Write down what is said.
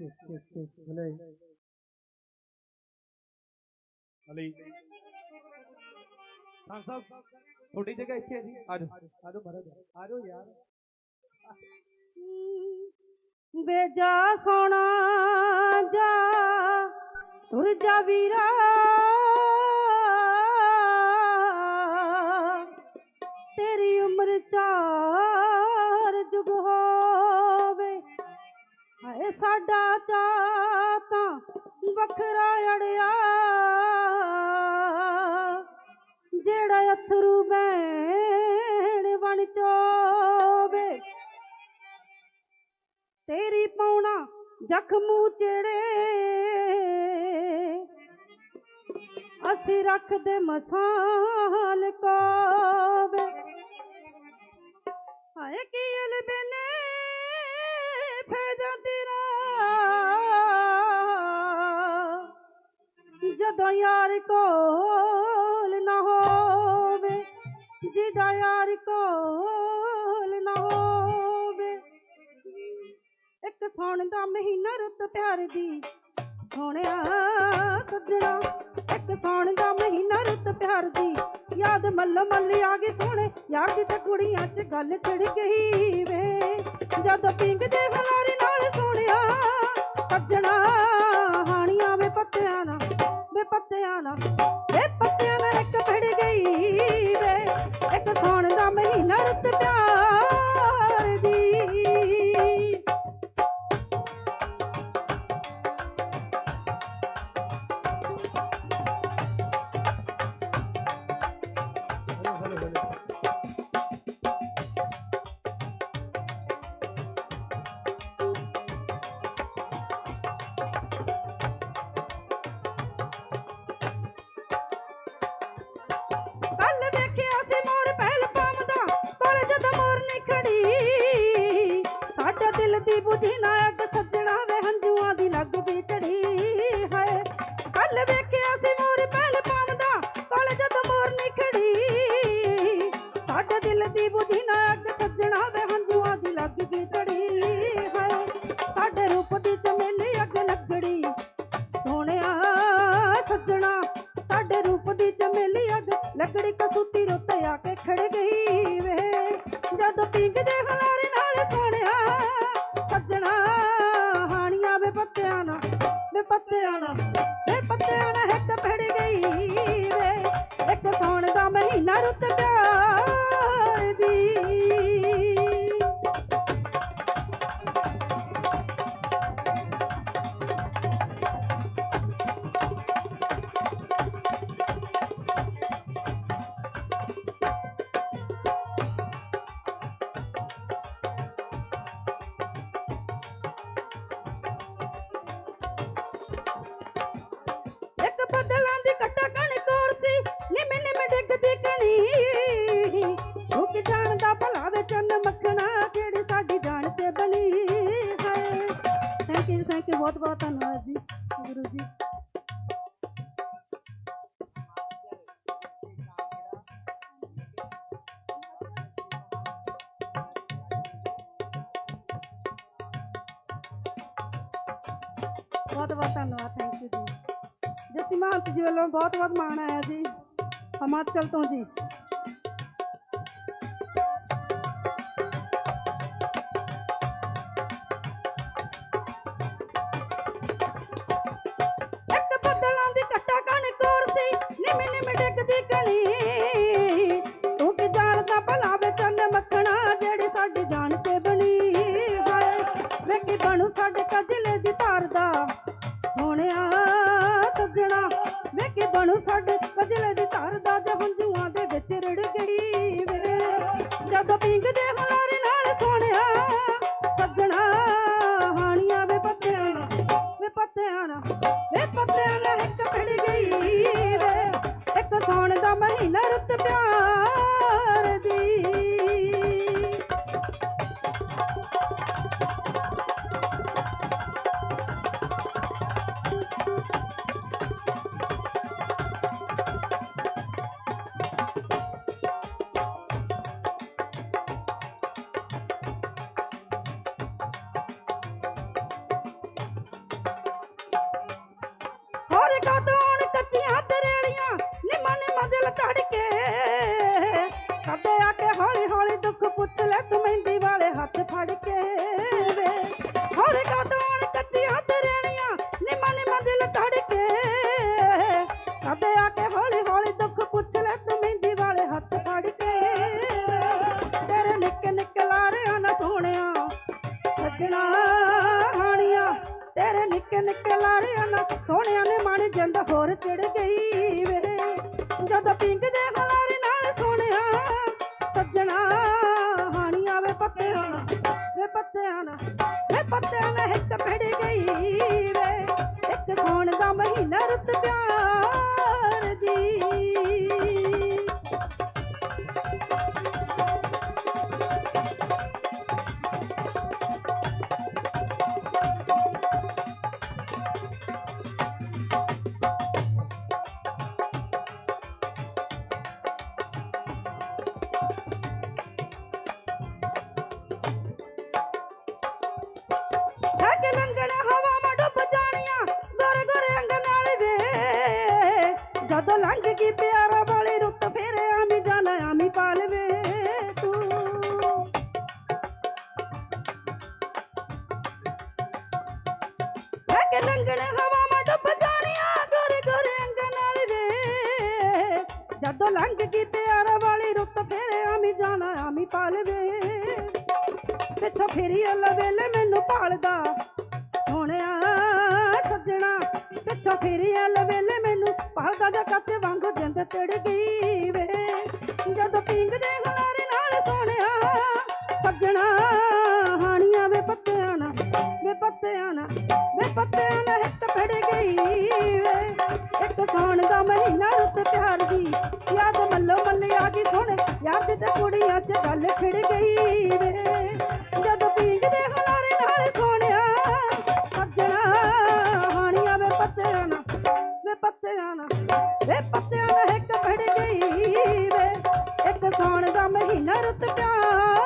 ਹਲੇ ਅਲੀ ਖਾਨ ਸਾਹਿਬ ਤੁਹਾਡੀ ਜਗ੍ਹਾ ਇੱਥੇ ਹੈ ਜੀ ਆਜੋ ਆਜੋ ਮਹਾਰਾਜ ਆਜੋ ਯਾਰ ਵੇ ਜਾ ਸੋਣਾ ਜਾ ਤੁਰ ਜਾ ਵੀਰਾ ਤੇਰੀ ਉਮਰ ਚਾਰ ਸਾਡਾ ਚਾ ਤਾਂ ਵੱਖਰਾ ਅੜਿਆ। ਜਿਹੜਾ ਅਥਰੂ ਬੈਣ ਬਣ ਚੋਵੇ, ਤੇਰੀ ਪਾਉਣਾ ਜ਼ਖਮੂ ਚਿੜੇ। ਅਸੀਂ ਰੱਖਦੇ ਮਸਾਲ ਕੋਵੇ। ਹਾਏ ਕੀ ਅਲਬਨੇ ਫੈਦਾ ਜਦੋਂ ਯਾਰ ਕੋਲ ਨਾ ਹੋਵੇ, ਜਿਹਦਾ ਯਾਰ ਕੋਲ ਨਾ ਹੋਵੇ। ਇੱਕ ਸੌਣ ਦਾ ਮਹੀਨਾ ਰੁੱਤ ਪਿਆਰ ਦੀ ਸੋਹਣਿਆ ਸੱਜਣਾ। ਇੱਕ ਸੌਣ ਦਾ ਮਹੀਨਾ ਰੁੱਤ ਪਿਆਰ ਦੀ ਯਾਦ ਮੱਲ ਮੱਲ ਆ ਗਈ ਸੋਹਣੇ। ਯਾਰ ਦੀ ਤਾਂ ਕੁੜੀਆਂ 'ਚ ਗੱਲ ਛਿੜ ਗਈ ਵੇ, ਜਦ ਪਿੰਗ ਦੇ ਹਲਾਰੇ ਨਾਲ ਸੋਹਣਿਆ ਸੱਜਣਾ, ਹਾਣੀਆਂ ਵੇ ਪੱਤਿਆਂ ਨਾ ਪੱਤਿਆਂ ਨਾਲ। ਸਾਡਾ ਦਿਲ ਦੀ ਵੇ ਵੇ ਪੱਤਿਆਂ ਨਾ ਹਿੱਕ ਭੜ ਗਈ ਵੇ। ਇੱਕ ਸੌਣ ਦਾ ਮਹੀਨਾ ਰੁੱਤ ਪਿਆਰ ਬੱਦਲਾਂ ਦੀ ਕੱਟਾ ਕਣ ਕੋਰਤੀ ਨਿਮ ਨਿਮ ਡਿੱਗਦੀ ਕਣੀ। ਉਹ ਕਿ ਜਾਣਦਾ ਭਲਾ ਵੇ ਚੰਨ ਮੱਖਣਾ ਜਿਹੜੀ ਸਾਡੀ ਜਾਨ ਤੇ ਬਣੀ ਹੈ ਥੈਂਕ ਯੂ ਥੈਂਕ ਯੂ ਬਹੁਤ ਬਹੁਤ ਧੰਨਵਾਦ ਜੀ, ਗੁਰੂ ਜੀ। ਬਹੁਤ ਬਹੁਤ ਧੰਨਵਾਦ ਥੈਂਕ ਯੂ ਜੀ। ਜੱਤੀ ਮਹੰਤ ਜੀ ਵੱਲੋਂ ਬਹੁਤ ਬਹੁਤ ਮਾਣ ਆਇਆ ਜੀ ਹਿਮਾਚਲ ਤੋਂ ਜੀ। ਵੇ ਕੀ ਤੜਕੇ। ਸਾਡੇ ਹੌਲੀ ਹੌਲੀ ਦੁੱਖ ਪੁੱਛ ਲੈ ਤੂੰ ਵਾਲੇ ਹੱਥ ਫੜ ਕੇ ਵੇ। ਹਰ ਹੌਲੀ ਹੌਲੀ ਦੁੱਖ ਪੁੱਛ ਲੈ ਤੂੰ ਵਾਲੇ ਹੱਥ ਫੜ ਕੇ ਤੇਰੇ ਨਿੱਕ ਨਿੱਕ ਲਾਰਿਆਂ ਨਾ ਸੋਹਣਿਆ ਤੇਰੇ ਨਿੱਕ ਨਿੱਕ ਲਾਰਿਆਂ ਨਾ ਸੋਹਣਿਆਂ ਨੇ ਮਣ ਜੰਦ ਹੋਰ ਚੜ ਗਈ। ਵੇ ਜਦ ਜਦੋਂ ਲੰਘ ਗਈ ਪਿਆਰਾ ਵਾਲੀ ਰੁੱਤ, ਫੇਰ ਆਮੀ ਜਾਣਾ ਆਮੀ ਪਾਲਵੇ ਤੂੰ। ਹੈ ਲੰਗਣ ਹਵਾ ਮਾ ਡੁੱਬ ਜਾਣੀਆਂ, ਗੋਰੇ ਗੋਰੇ ਅੰਗ ਨਾਲ ਵੇ। ਜਦੋਂ ਲੰਘ ਗਈ ਪਿਆਰਾ ਵਾਲੀ ਰੁੱਤ, ਫੇਰ ਆਮੀ ਜਾਣਾ ਆਮੀ ਪਾਲਵੇ ਪਿੱਛੋਂ ਫੇਰੀ ਫਿਰੀ ਵੇਲੇ ਮੈਨੂੰ ਭਾਲਦਾ, ਸੋਹਣਿਆ ਸੱਜਣਾ, ਪਿੱਛੋਂ ਫਿਰੀ ਵੇਲੇ ਧਾਗਾ ਦਾ ਕੱਤੇ ਵਾਂਗ ਜਿੰਦ ਤੜ ਗਈ ਵੇ। ਜਦੋਂ ਪਿੰਗ ਦੇ ਹੁਲਾਰੇ ਨਾਲ ਸੋਹਣਿਆ, ਸੱਜਣਾ ਹਾਣੀਆਂ ਵੇ ਪੱਤਿਆਂ ਨਾ ਵੇ ਪੱਤਿਆਂ ਨਾ ਵੇ ਪੱਤਿਆਂ ਨਾ ਹਿੱਤ ਫੜ ਗਈ ਵੇ। ਇੱਕ ਸੌਣ ਦਾ ਮਹੀਨਾ ਉਸ ਪਿਆਰ ਦੀ ਯਾਦ ਮੱਲੋ ਮੱਲ ਆ ਗਈ ਸੋਹਣੇ, ਯਾਦ ਤੇ ਕੁੜੀਆਂ 'ਚ ਗੱਲ ਖਿੜ ਗਈ ਵੇ। ਜਦੋਂ ਪਿੰਗ ਦੇ ਹੁਲਾਰੇ ਨਾਲ ਸੋਹਣਿਆ, ਸੱਜਣਾ ਹਾਣੀਆਂ ਵੇ ਪੱਤਿਆਂ ਨਾ ਪੱਤਿਆਂ ਨਾਲ। ਇੱਕ ਇੱਕ ਸੌਣ ਦਾ ਮਹੀਨਾ ਰੁੱਤ ਪਿਆ।